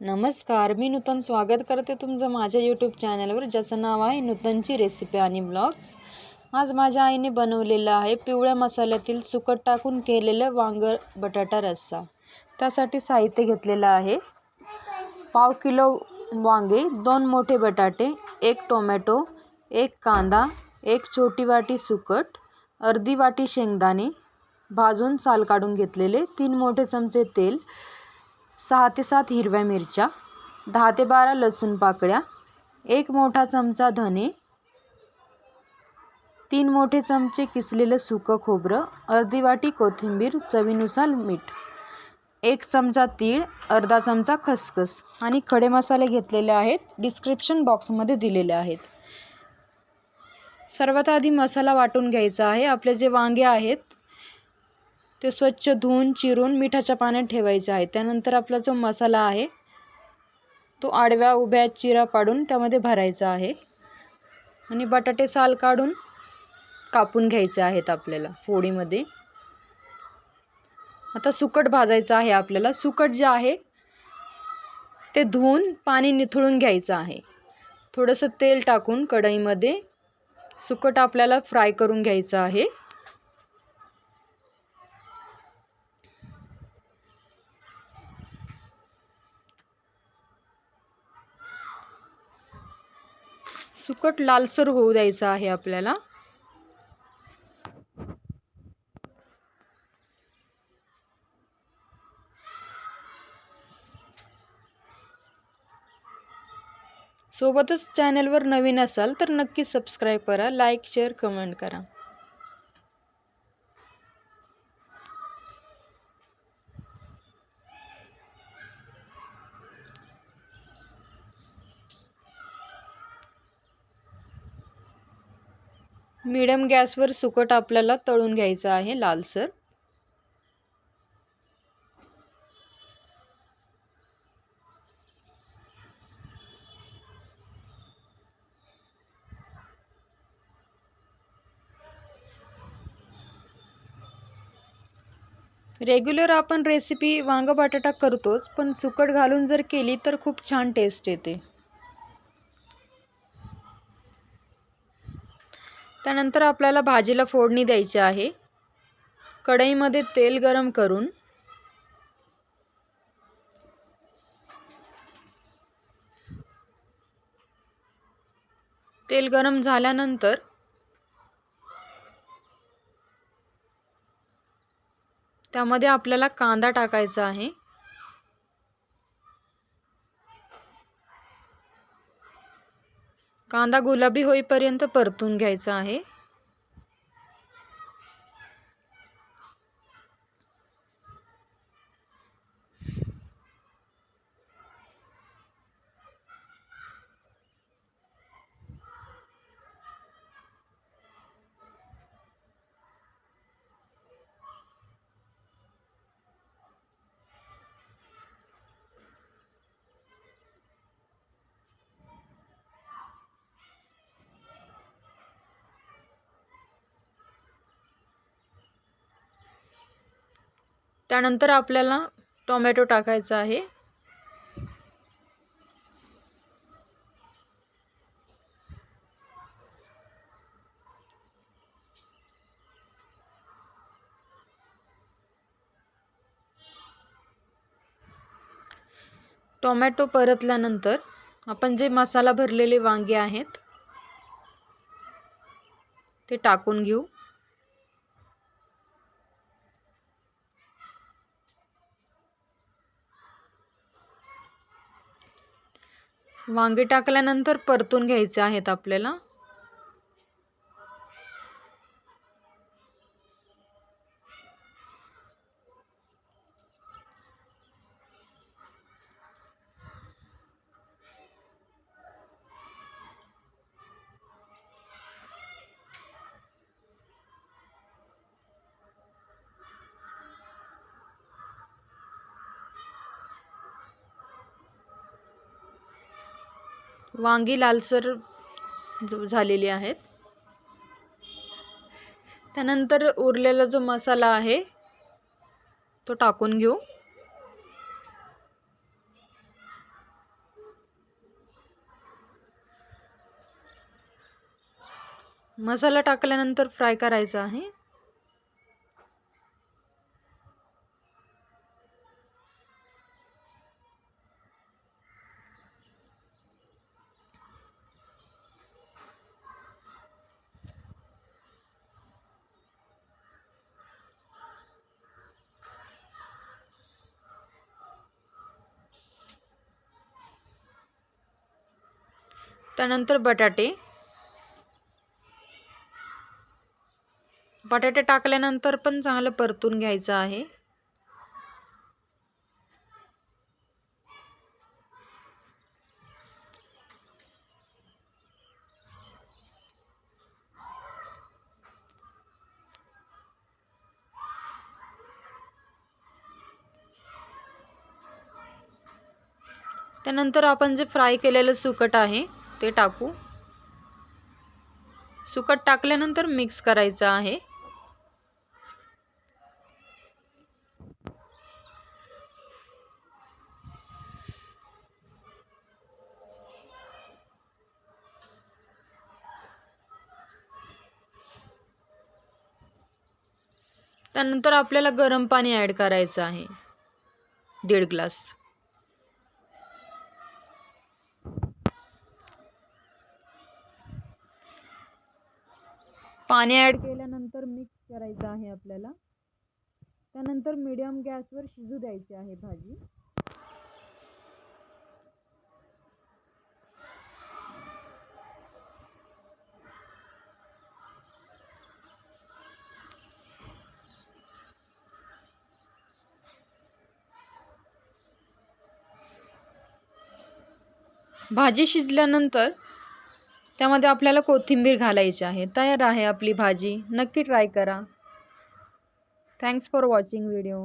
नमस्कार मी नूतन स्वागत करते तुमचं माझ्या यूट्यूब चॅनलवर ज्याचं नाव आहे नूतनची रेसिपी आणि ब्लॉग्स आज माझ्या आईने बनवलेलं आहे पिवळ्या मसाल्यातील सुकट टाकून केलेलं वांगर बटाटा रस्सा. त्यासाठी साहित्य घेतलेलं आहे. पाव किलो वांगे दोन मोठे बटाटे एक टोमॅटो एक कांदा एक छोटी वाटी सुकट अर्धी वाटी शेंगदाणे भाजून साल काढून घेतलेले तीन मोठे चमचे तेल सहा ते सात हिरव्या मिरच्या दहा ते बारा लसूण पाकळ्या एक मोठा चमचा धने तीन मोठे चमचे किसलेलं सुकं खोबरं अर्धी वाटी कोथिंबीर चवीनुसार मीठ एक चमचा तीळ अर्धा चमचा खसखस आणि खडे मसाले घेतलेले आहेत डिस्क्रिप्शन बॉक्समध्ये दिलेले आहेत. सर्वात आधी मसाला वाटून घ्यायचा आहे. आपले जे वांगे आहेत ते स्वच्छ धुवून चिरून मिठाच्या पाण्यात ठेवायचे आहे. त्यानंतर आपला जो मसाला आहे तो आडव्या उभ्या चिरा पाडून त्यामध्ये भरायचा आहे. आणि बटाटे साल काढून कापून घ्यायचे आहेत आपल्याला फोडीमध्ये. आता सुकट भाजायचं आहे आपल्याला. सुकट जे आहे ते धुवून पाणी निथळून घ्यायचं आहे. थोडंसं तेल टाकून कढईमध्ये सुकट आपल्याला फ्राय करून घ्यायचं आहे. सुकट लालसर होऊ द्यायचं आहे आपल्याला. सोबतच चॅनलवर नवीन असाल तर नक्की सबस्क्राईब करा लाईक शेअर कमेंट करा. मिडम गॅसवर सुकट आपल्याला तळून घ्यायचं आहे लालसर. रेग्युलर आपण रेसिपी वांग बटाटा करतोच पण सुकट घालून जर केली तर खूप छान टेस्ट येते. त्यानंतर आपल्याला भाजीला फोडणी द्यायची आहे. कढईमध्ये तेल गरम करून तेल गरम झाल्यानंतर त्यामध्ये आपल्याला कांदा टाकायचा आहे. कांदा गुलाबी होईपर्यंत परतून घ्यायचा आहे. त्यानंतर आपल्याला टोमॅटो टाकायचा आहे. टोमॅटो परतल्यानंतर आपण जे मसाला भरलेले वांगे आहेत ते टाकून घेऊ. वांगे टाकल्यानंतर परतून घ्यायचे आहेत आपल्याला. वांगी लालसर झालेली आहेत. त्यानंतर उरलेला जो मसाला आहे तो टाकून घेऊ. मसाला टाकल्यानंतर फ्राय करायचा आहे. त्यानंतर बटाटे. बटाटे टाकल्यानंतर पण चांगलं परतून घ्यायचं आहे. त्यानंतर आपण जे फ्राय केलेलं सुकट आहे ते टाकू. सुकट टाकल्यानंतर मिक्स करायचं आहे. त्यानंतर आपल्याला गरम पाणी ॲड करायचं आहे. दीड ग्लास पाणी ॲड केल्यानंतर मिक्स करायचं आहे आपल्याला. त्यानंतर मीडियम गॅसवर शिजू द्यायची आहे भाजी. भाजी शिजल्यानंतर त्यामध्ये आपल्याला कोथिंबीर घालायची आहे. तयार आहे आपली भाजी. नक्की ट्राय करा. Thanks for watching video